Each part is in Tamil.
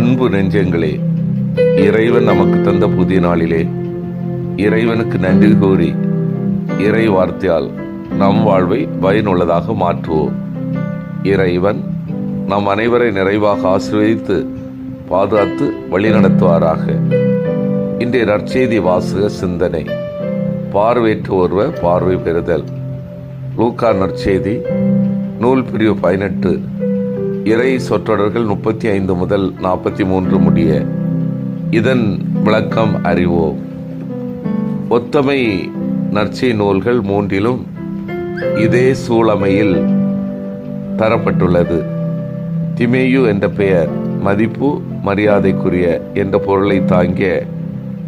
அன்பு நெஞ்சங்களே இறைவன் நமக்கு தந்த புதிய நாளிலே இறைவனுக்கு நன்றி கூறி இறை வார்த்தையால் நம் வாழ்வை பயனுள்ளதாக மாற்றுவோம். இறைவன் நம் அனைவரை நிறைவாக ஆசீர்வதித்து பாதுகாத்து வழிநடத்துவாராக. இன்றைய நற்செய்தி வாசக சிந்தனை பார்வையற்ற ஒருவர் பார்வை பெறுதல். லூக்கா நற்செய்தி நூல் பிரிவு பதினெட்டு இறை சொற்றொடர்கள் முப்பத்தி ஐந்து முதல் நாற்பத்தி மூன்று முடிய இதன் விளக்கம் அறிவோம். ஒத்தமை நற்செய் நூல்கள் மூன்றிலும் இதே சூழமையில் தரப்பட்டுள்ளது. திமேயு என்ற பெயர் மதிப்பு மரியாதைக்குரிய என்ற பொருளை தாங்கிய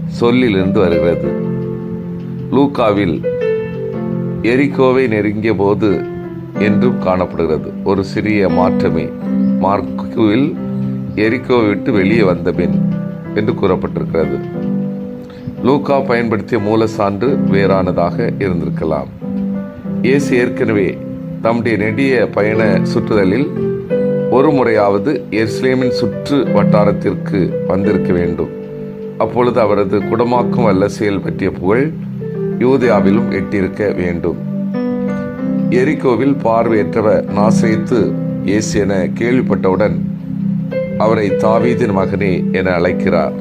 சொல்லிலிருந்து வருகிறது. லூக்காவில் எரிகோவை நெருங்கிய போது என்றும் காணப்படுகிறது. ஒரு சிறிய மாற்றமே. மார்க்குவில் எரிக்கோவை விட்டு வெளியே வந்த பின் என்று கூறப்பட்டிருக்கிறது. லூகா பயன்படுத்திய மூல சான்று வேறானதாக இருந்திருக்கலாம். இயேசு ஏற்கனவே தம்முடைய நெடிய பயண சுற்றுதலில் ஒரு முறையாவது எருசலேமின் சுற்று வட்டாரத்திற்கு வந்திருக்க வேண்டும். அப்பொழுது அவரது குடமாக்கும் வல்ல செயல் பற்றிய புகழ் யூதியாவிலும் எட்டியிருக்க வேண்டும். எரிகோவில் பார்வையற்றவர் நாசரித்து இயேசு என கேள்விப்பட்டவுடன் அவரை தாவீதின் மகனே என அழைக்கிறார்.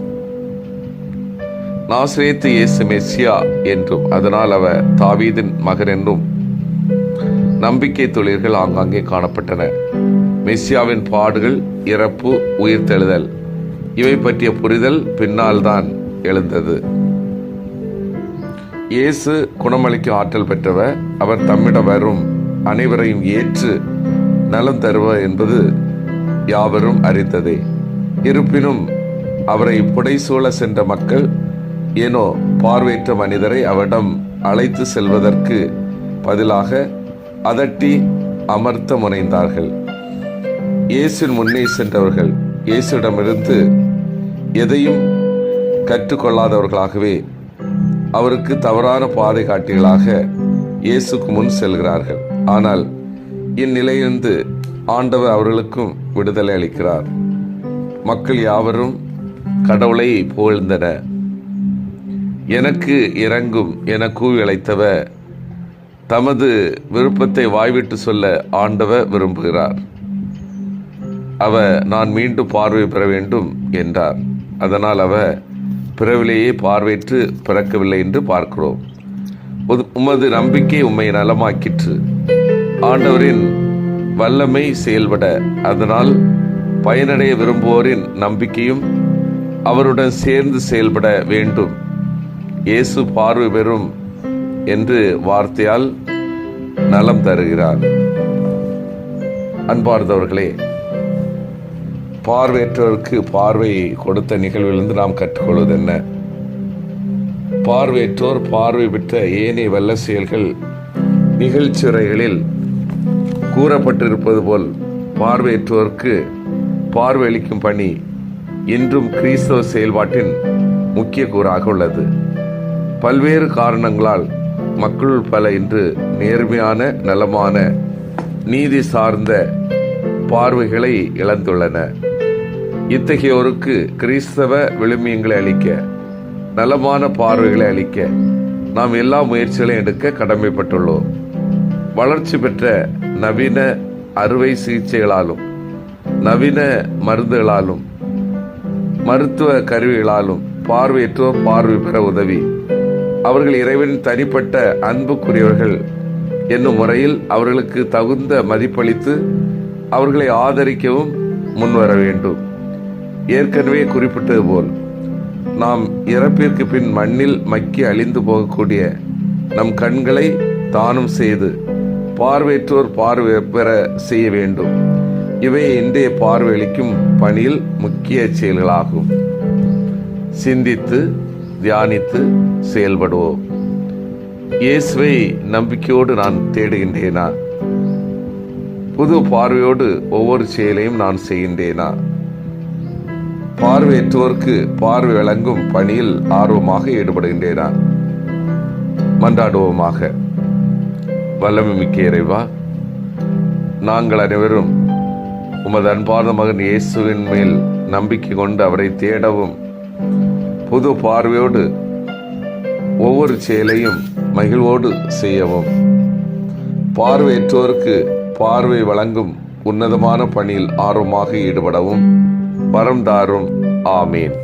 நாசரேத்து இயேசு மெஸ்ஸியா என்றும் அதனால் அவர் தாவீதின் மகன் என்றும் நம்பிக்கை தொழில்கள் ஆங்காங்கே காணப்பட்டன. மெஸ்ஸியாவின் பாடுகள் இறப்பு உயிர்த்தெழுதல் இவை பற்றிய புரிதல் பின்னால் தான் எழுந்தது. இயேசு குணமளிக்கும் ஆற்றல் பெற்றவர் அவர் தம்மிடம் வரும் அனைவரையும் ஏற்று நலம் தருவர் என்பது யாவரும் அறிந்ததே. இருப்பினும் அவரை புடைசூழ சென்ற மக்கள் ஏனோ பார்வையற்ற மனிதரை அவரிடம் அழைத்து செல்வதற்கு பதிலாக அதட்டி அமர்த்த முனைந்தார்கள். இயேசின் முன்னே சென்றவர்கள் இயேசுவிடமிருந்து எதையும் கற்றுக்கொள்ளாதவர்களாகவே அவருக்கு தவறான பாதை காட்டிகளாக இயேசுக்கு முன் செல்கிறார்கள். ஆனால் இந்நிலையிலிருந்து ஆண்டவர் அவர்களுக்கும் விடுதலை அளிக்கிறார். மக்கள் யாவரும் கடவுளை புகழ்ந்தனர் எனக்கு இறங்கும் என கூவி அழைத்தவர் தமது விருப்பத்தை வாய்விட்டு சொல்ல ஆண்டவர் விரும்புகிறார். அவர் நான் மீண்டும் பார்வை பெற வேண்டும் என்றார். அதனால் அவர் பிறவிலேயே பார்வையற்று பிறக்கவில்லை என்று பார்க்கிறோம். உது- உமது நம்பிக்கை உம்மை நலமாக்கிற்று. ஆண்டவரின் வல்லமை செயல்பட அதனால் பயனடைய விரும்புவோரின் நம்பிக்கையும் அவருடன் சேர்ந்து செயல்பட வேண்டும். இயேசு பார்வை பெறும் என்று வார்த்தையால் நலம் தருகிறார். அன்பார்ந்தவர்களே பார்வையற்றவருக்கு பார்வை கொடுத்த நிகழ்விலிருந்து நாம் கற்றுக்கொள்வது என்ன? பார்வையற்றோர் பார்வை பெற்ற ஏனைய வல்ல செயல்கள் நிகழ்ச்சிறைகளில் கூறப்பட்டிருப்பது போல் பார்வையற்றோருக்கு பார்வையளிக்கும் பணி இன்றும் கிறிஸ்தவ செயல்பாட்டின் முக்கிய கூறாக உள்ளது. பல்வேறு காரணங்களால் மக்கள் பல இன்று நேர்மையான நலமான நீதி சார்ந்த பார்வைகளை இழந்துள்ளன இத்தகையோருக்கு கிறிஸ்தவ விழுமியங்களை அளிக்க நலமான பார்வைகளை அளிக்க நாம் எல்லா முயற்சிகளையும் எடுக்க கடமைப்பட்டுள்ளோம். வளர்ச்சி பெற்ற நவீன அறுவை சிகிச்சைகளாலும் நவீன மருந்துகளாலும் மருத்துவ கருவிகளாலும் பார்வையற்றோர் பார்வை பெற உதவி. அவர்கள் இறைவன் தனிப்பட்ட அன்புக்குரியவர்கள் என்னும் முறையில் அவர்களுக்கு தகுந்த மதிப்பளித்து அவர்களை ஆதரிக்கவும் முன்வர வேண்டும். ஏற்கனவே குறிப்பிட்டது போல் நாம் இறப்பிற்கு பின் மண்ணில் மக்கி அழிந்து போகக்கூடிய நம் கண்களை தானம் செய்து பார்வையற்றோர் பார்வை பெற செய்ய வேண்டும். இவை இன்றைய பார்வையளிக்கும் பணியில் முக்கிய செயல்களாகும். சிந்தித்து தியானித்து செயல்படுவோம். இயேசுவை நம்பிக்கையோடு நான் தேடுகின்றேனா? புது பார்வையோடு ஒவ்வொரு செயலையும் நான் செய்கின்றேனா? பார்வையற்றோருக்கு பார்வை வழங்கும் பணியில் ஆர்வமாக ஈடுபடுகின்றேனா மன்றாடுவோமாக. வல்லமை மிக்க இறைவா நாங்கள் அனைவரும் உமது அன்பார்ந்த மகன் இயேசுவின் மேல் நம்பிக்கை கொண்டு அவரை தேடவும் புது பார்வையோடு ஒவ்வொரு செயலையும் மகிழ்வோடு செய்யவும். பார்வையற்றோருக்கு பார்வை வழங்கும் உன்னதமான பணியில் ஆர்வமாக ஈடுபடவும். வரம் தாரும் ஆமீன்.